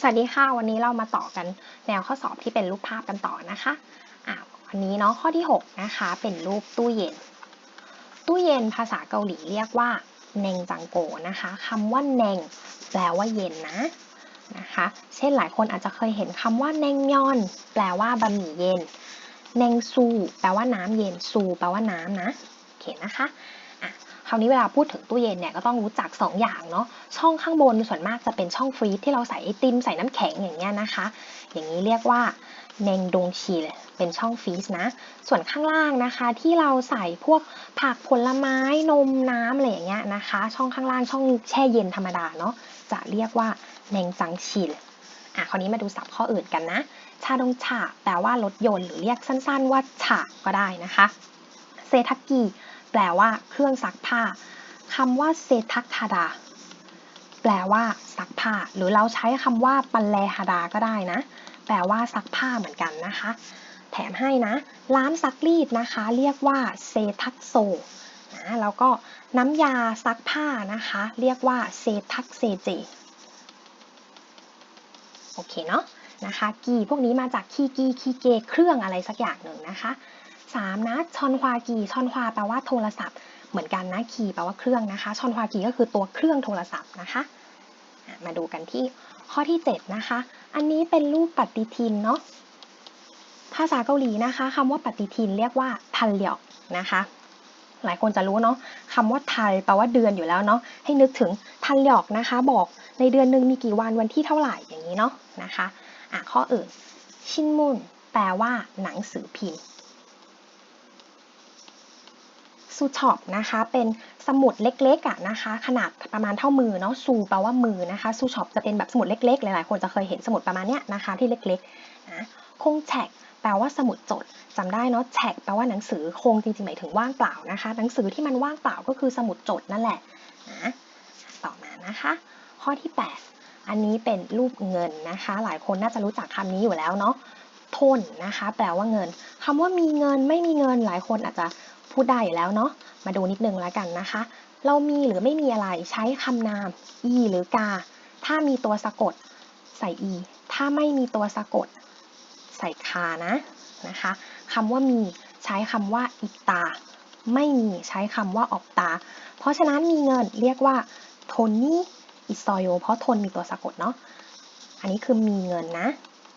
สวัสดีค่ะวันนี้เรามาต่อกันแนวข้อสอบที่เป็นรูปภาพกันต่อนะคะอ่าวันนี้เนาะข้อที่ 6 นะคะ เป็นรูปตู้เย็น ตู้เย็นภาษาเกาหลีเรียกว่าเนงจังโกนะคะคำว่าเนงแปลว่าเย็นนะนะคะ เช่นหลายคนอาจจะเคยเห็นคำว่าเนงยอน แปลว่าบะหมี่เย็นเนงซู แปลว่าน้ำเย็นซู แปลว่าน้ำนะโอเคนะคะอะ คราวนี้เวลาพูดถึงตู้เย็นเนี่ยก็ต้องรู้จัก 2 อย่างเนาะช่องข้างบนส่วนมากจะเป็นช่องฟรีซที่เราใส่ไอติมใส่น้ำแข็งอย่างเงี้ยนะคะ อย่างนี้เรียกว่าเนงดงชีเป็นช่องฟรีซนะ ส่วนข้างล่างนะคะที่เราใส่พวกผักผลไม้นมน้ำอะไรอย่างเงี้ยนะคะ ช่องข้างล่างช่องแช่เย็นธรรมดาเนาะจะเรียกว่าเนงจังชิลอะคราวนี้มาดูศัพท์ข้ออื่นกันนะ ชาดงฉาแปลว่ารถยนต์หรือเรียกสั้นๆว่าฉาก็ได้นะคะ เซทักกี แปลว่าเครื่องซักผ้าคำว่าเซทักคาดา แปลว่าซักผ้า หรือเราใช้คำว่าปันแลฮาดาก็ได้นะ แปลว่าซักผ้าเหมือนกันนะคะ แถมให้นะ ร้านซักรีดนะคะ เรียกว่าเซทักโซนะแล้วก็น้ำยาซักผ้านะคะ เรียกว่าเซทักเซเจโอเคเนาะนะคะ กีพวกนี้มาจากคีกีคีเกเครื่องอะไรสักอย่างหนึ่งนะคะ สามนะชอนควากีชอนควาแปลว่าโทรศัพท์ เหมือนกันนะคีแปลว่าเครื่องนะคะชอนควากีก็คือตัวเครื่องโทรศัพท์นะคะ มาดูกันที่ข้อที่ 7 นะคะ อันนี้เป็นรูปปฏิทินเนาะภาษาเกาหลีนะคะคำว่าปฏิทินเรียกว่าทันเหลียวนะคะหลายคนจะรู้เนาะคำว่าไทยแปลว่าเดือนอยู่แล้วเนาะให้นึกถึงทันหยอกนะคะ บอกในเดือนหนึ่งมีกี่วันวันที่เท่าไหร่อย่างนี้เนาะนะคะอะข้ออื่น ชินมุนแปลว่าหนังสือพิมพ์ ซูช็อปนะคะเป็นสมุดเล็กๆอะนะคะ ขนาดประมาณเท่ามือเนาะซูแปลว่ามือนะคะซูช็อปจะเป็นแบบสมุดเล็กๆ หลายๆคนจะเคยเห็นสมุดประมาณเนี้ยนะคะที่เล็กๆนะคงแฉกแปลว่าสมุดจดจำได้เนาะแฉกแปลว่าหนังสือคงจริงๆหมายถึงว่างเปล่านะคะ หนังสือที่มันว่างเปล่าก็คือสมุดจดนั่นแหละนะต่อมานะคะ ข้อที่ 8 อันนี้เป็นรูปเงินนะคะ หลายคนน่าจะรู้จักคำนี้อยู่แล้วเนาะทนนะคะ แปลว่าเงินคำว่ามีเงินไม่มีเงินหลายคนอาจจะ พูดได้อยู่แล้วเนาะ มาดูนิดนึงแล้วกันนะคะ เรามีหรือไม่มีอะไรใช้คำนาม e หรือกา ถ้ามีตัวสะกดใส่ e ถ้าไม่มีตัวสะกดใส่คานะนะคะคำว่ามีใช้คำว่าอิตา ไม่มีใช้คำว่าออกตา เพราะฉะนั้นมีเงินเรียกว่าโทนี่อิซอยโเพราะทนมีตัวสะกดเนาะ อันนี้คือมีเงินนะ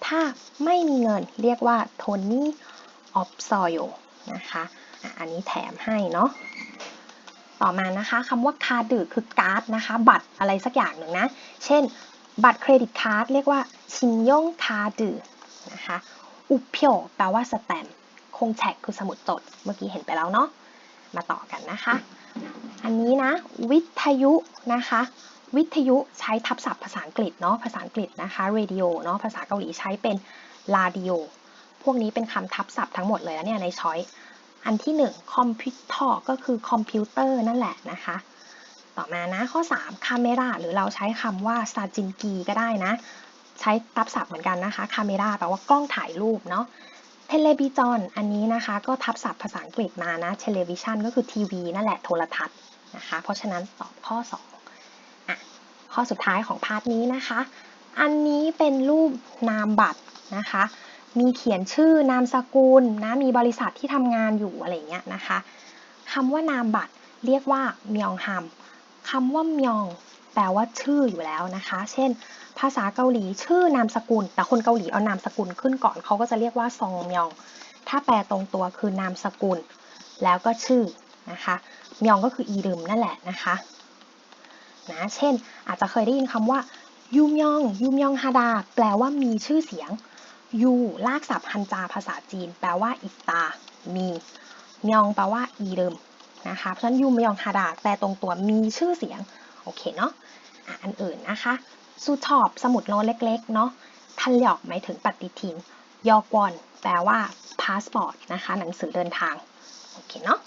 ถ้าไม่มีเงินเรียกว่าโทนี่ออฟซอยนะคะ อันนี้แถมให้เนาะต่อมานะคะคำว่าคาดือคือการ์ดนะคะ บัตรอะไรสักอย่างหนึ่งนะ เช่น บัตรเครดิตการ์ดเรียกว่าชินยงคาดือนะคะอุเพียวแปลว่าสแตมคงแฉกคือสมุดจดเมื่อกี้เห็นไปแล้วเนาะมาต่อกันนะคะ อันนี้นะ วิทยุนะคะ วิทยุใช้ทับศัพท์ภาษาอังกฤษเนาะภาษาอังกฤษนะคะ radio เนาะภาษาเกาหลีใช้เป็น radio พวกนี้เป็นคำทับศัพท์ทั้งหมดเลยนะเนี่ยในช้อย อันที่1คอมพิวเตอร์ก็คือคอมพิวเตอร์นั่นแหละนะคะ ต่อมานะข้อ3คาเมราหรือเราใช้คำว่าซาจินกีก็ได้นะ ใช้ทับศัพท์เหมือนกันนะคะคาเมราแปลว่ากล้องถ่ายรูปเนาะเทเลวิจอนอันนี้นะคะ ก็ทับศัพท์ภาษาอังกฤษมานะเทเลวิชันก็คือทีวีนั่นแหละโทรทัศน์นะคะ เพราะฉะนั้นตอบข้อ2อะข้อสุดท้ายของพาร์ทนี้นะคะ อันนี้เป็นรูปนามบัตรนะคะ มีเขียนชื่อนามสกุลนะมีบริษัทที่ทำงานอยู่อะไรเงี้ยนะคะคำว่านามบัตรเรียกว่ามยองฮัมคำว่ามยอง แปลว่าชื่ออยู่แล้วนะคะ เช่น ภาษาเกาหลีชื่อนามสกุล แต่คนเกาหลีเอานามสกุลขึ้นก่อนเขาก็จะเรียกว่าซองมยอง ถ้าแปลตรงตัวคือนามสกุล แล้วก็ชื่อนะคะมยองก็คืออีรึมนั่นแหละนะคะนะเช่น อาจจะเคยได้ยินคำว่ายูมยองยูมยองฮาดา แปลว่ามีชื่อเสียง ยูลากศัพท์ฮันจาภาษาจีน แปลว่าอิตา มีมยองแปลว่าอีรึมนะคะเพราะฉะนั้นยูมยองฮาดาแปลตรงตัวมีชื่อเสียง โอเคเนาะอันอื่นนะคะซูชอบสมุดโน้ตเล็กๆเนาะทันหยอกหมายถึงปฏิทิน ยอกวอนแปลว่าพาสปอร์ตนะคะ หนังสือเดินทาง โอเคเนาะ